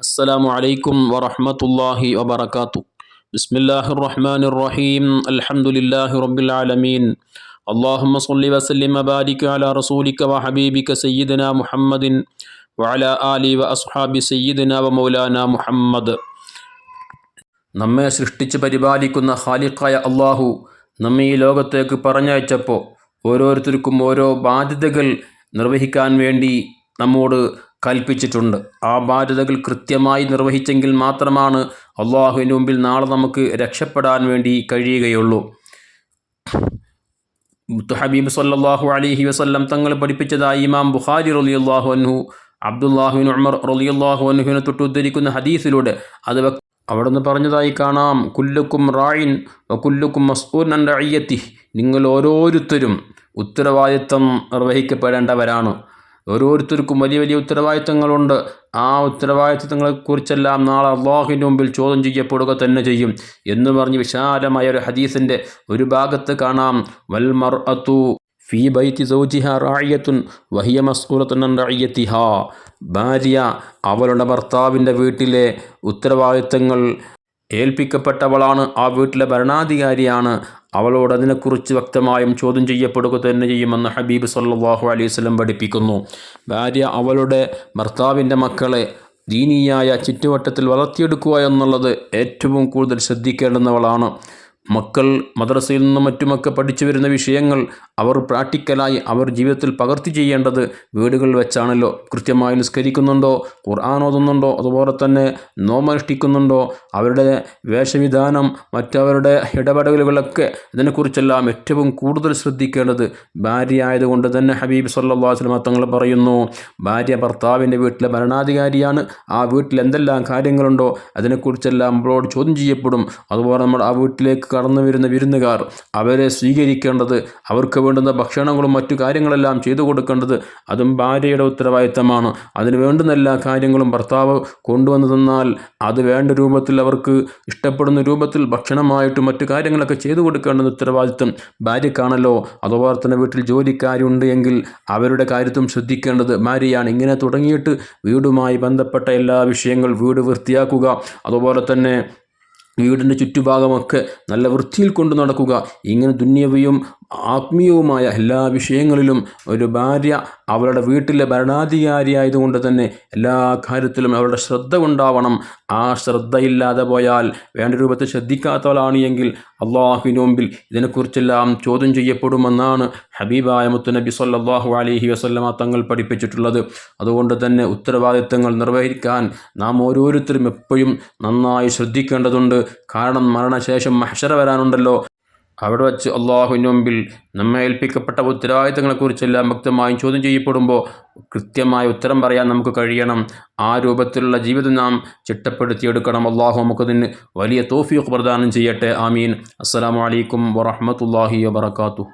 السلام عليكم ورحمة الله وبركاته بسم الله الرحمن الرحيم الحمد لله رب العالمين اللهم صل وسلم وبارك على رسولك وحبيبك سيدنا محمد وعلى آله وأصحاب سيدنا ومولانا محمد നമ്മെ സൃഷ്ടിച്ച് പരിപാലിക്കുന്ന ഖാലിഖായ അള്ളാഹു നമ്മെ ഈ ലോകത്തേക്ക് പറഞ്ഞയച്ചപ്പോൾ ഓരോരുത്തർക്കും ഓരോ ബാധ്യതകൾ നിർവഹിക്കാൻ വേണ്ടി നമ്മോട് കൽപ്പിച്ചിട്ടുണ്ട്. ആ ബാധ്യതകൾ കൃത്യമായി നിർവഹിച്ചെങ്കിൽ മാത്രമാണ് അള്ളാഹുവിന് മുമ്പിൽ നാളെ നമുക്ക് രക്ഷപ്പെടാൻ വേണ്ടി കഴിയുകയുള്ളൂ. ഹബീബ് സല്ലാഹു അലഹി വസ്ല്ലം തങ്ങൾ പഠിപ്പിച്ചതായി ഇമാം ബുഖാരി അള്ളാഹു അൻഹു അബ്ദുല്ലാഹുവിൻ ഉമർ റലിയല്ലാഹു അൻഹുവിനെ തൊട്ട് ഉദ്ധരിക്കുന്ന ഹദീസിലൂടെ അത് അവിടെ നിന്ന് പറഞ്ഞതായി കാണാം. കുല്ലുക്കും റായിൻ കുല്ലുക്കും മസ്ഊൻ അയ്യത്തി നിങ്ങൾ ഓരോരുത്തരും ഉത്തരവാദിത്തം നിർവഹിക്കപ്പെടേണ്ടവരാണ്. ഓരോരുത്തർക്കും വലിയ വലിയ ഉത്തരവാദിത്തങ്ങളുണ്ട്. ആ ഉത്തരവാദിത്തങ്ങളെക്കുറിച്ചെല്ലാം നാളെ അള്ളാഹുവിന്റെ മുമ്പിൽ ചോദ്യം ചെയ്യപ്പെടുക തന്നെ ചെയ്യും എന്ന് പറഞ്ഞ് വിശാലമായ ഒരു ഹദീസിന്റെ ഒരു ഭാഗത്ത് കാണാം. വൽമർ അത്തു ഫീ ബൈത്തി സൗജിഹ റായ്യത്തുൻ വഹിയ മസ്കൂലത്തുൻ റായത്തിഹ ഭാര്യ അവളുടെ ഭർത്താവിന്റെ വീട്ടിലെ ഉത്തരവാദിത്തങ്ങൾ ഏൽപ്പിക്കപ്പെട്ടവളാണ് ആ വീട്ടിലെ ഭരണാധികാരിയാണ്. അവളോട് അതിനെക്കുറിച്ച് വ്യക്തമായും ചോദ്യം ചെയ്യപ്പെടുക തന്നെ ചെയ്യുമെന്ന് ഹബീബ് സല്ലാഹു അലൈഹി സ്വലം പഠിപ്പിക്കുന്നു. ഭാര്യ അവളുടെ ഭർത്താവിന്റെ മക്കളെ ദീനീയായ ചുറ്റുവട്ടത്തിൽ വളർത്തിയെടുക്കുക എന്നുള്ളത് ഏറ്റവും കൂടുതൽ ശ്രദ്ധിക്കേണ്ടുന്നവളാണ്. മക്കൾ മദ്രസയിൽ നിന്നും മറ്റുമൊക്കെ പഠിച്ചു വരുന്ന വിഷയങ്ങൾ അവർ പ്രാക്ടിക്കലായി അവർ ജീവിതത്തിൽ പകർത്തി ചെയ്യേണ്ടത് വീടുകളിൽ വെച്ചാണല്ലോ. കൃത്യമായി നിസ്കരിക്കുന്നുണ്ടോ? ഖുർആൻ ഓതുന്നുണ്ടോ? അതുപോലെ തന്നെ നോമനുഷ്ഠിക്കുന്നുണ്ടോ അവരുടെ വേഷവിധാനം മറ്റവരുടെ ഇടപെടലുകളൊക്കെ ഇതിനെക്കുറിച്ചെല്ലാം ഏറ്റവും കൂടുതൽ ശ്രദ്ധിക്കേണ്ടത് ഭാര്യ ആയതുകൊണ്ട് തന്നെ ഹബീബ് സല്ലാ വസ്ലമ തങ്ങൾ പറയുന്നു ഭാര്യ ഭർത്താവിന്റെ വീട്ടിലെ ഭരണാധികാരിയാണ്. ആ വീട്ടിൽ എന്തെല്ലാം കാര്യങ്ങളുണ്ടോ? അതിനെക്കുറിച്ചെല്ലാം നമ്മളോട് ചോദ്യം ചെയ്യപ്പെടും. അതുപോലെ നമ്മൾ ആ വീട്ടിലേക്ക് കടന്നു വരുന്ന വിരുന്നുകാർ. അവരെ സ്വീകരിക്കേണ്ടത് അവർക്ക് വേണ്ടുന്ന ഭക്ഷണങ്ങളും മറ്റു കാര്യങ്ങളെല്ലാം ചെയ്തു കൊടുക്കേണ്ടത് അതും ഭാര്യയുടെ ഉത്തരവാദിത്തമാണ്. അതിന് വേണ്ടുന്ന എല്ലാ കാര്യങ്ങളും ഭർത്താവ് കൊണ്ടുവന്നു തന്നാൽ അത് വേണ്ട രൂപത്തിൽ അവർക്ക് ഇഷ്ടപ്പെടുന്ന രൂപത്തിൽ ഭക്ഷണമായിട്ടും മറ്റു കാര്യങ്ങളൊക്കെ ചെയ്തു കൊടുക്കേണ്ടത് ഉത്തരവാദിത്തം ഭാര്യക്കാണല്ലോ. അതുപോലെ തന്നെ വീട്ടിൽ ജോലിക്കാരുണ്ട് എങ്കിൽ അവരുടെ കാര്യത്തും ശ്രദ്ധിക്കേണ്ടത് ഭാര്യയാണ്. ഇങ്ങനെ തുടങ്ങിയിട്ട് വീടുമായി ബന്ധപ്പെട്ട എല്ലാ വിഷയങ്ങൾ വീട് വൃത്തിയാക്കുക. അതുപോലെ തന്നെ വീടിന്റെ ചുറ്റുഭാഗമൊക്കെ നല്ല വൃത്തിയിൽ കൊണ്ടു നടക്കുക. ഇങ്ങനെ ദുന്യവയും ആത്മീയവുമായ എല്ലാ വിഷയങ്ങളിലും ഒരു ഭാര്യ അവളുടെ വീട്ടിലെ ഭരണാധികാരിയായതുകൊണ്ട് തന്നെ എല്ലാ കാര്യത്തിലും അവളുടെ ശ്രദ്ധ ഉണ്ടാവണം ആ ശ്രദ്ധയില്ലാതെ പോയാൽ വേണ്ട രൂപത്തിൽ ശ്രദ്ധിക്കാത്തവളാണ് എങ്കിൽ അള്ളാഹുവിന് മുമ്പിൽ ഇതിനെക്കുറിച്ചെല്ലാം ചോദ്യം ചെയ്യപ്പെടുമെന്നാണ് ഹബീബായ മുത്തുനബി സല്ലാഹു അലഹി വസ്ലമ തങ്ങൾ പഠിപ്പിച്ചിട്ടുള്ളത്. അതുകൊണ്ട് തന്നെ ഉത്തരവാദിത്തങ്ങൾ നിർവഹിക്കാൻ നാം ഓരോരുത്തരും എപ്പോഴും നന്നായി ശ്രദ്ധിക്കേണ്ടതുണ്ട്. കാരണം മരണശേഷം മഹ്ഷര വരാനുണ്ടല്ലോ. അവിടെ വച്ച് അള്ളാഹുവിന്റെ മുമ്പിൽ നമ്മെ ഏൽപ്പിക്കപ്പെട്ട ഉത്തരവാദിത്തങ്ങളെക്കുറിച്ചെല്ലാം വ്യക്തമായും ചോദ്യം ചെയ്യപ്പെടുമ്പോൾ കൃത്യമായ ഉത്തരം പറയാൻ നമുക്ക് കഴിയണം. ആ രൂപത്തിലുള്ള ജീവിതം നാം ചിട്ടപ്പെടുത്തിയെടുക്കണം. അള്ളാഹു നമുക്കതിന് വലിയ തോഫിയൊക്കെ പ്രദാനം ചെയ്യട്ടെ. ആമീൻ. അസ്സാം വലൈക്കും വറഹമത്തല്ലാഹി വാത്തു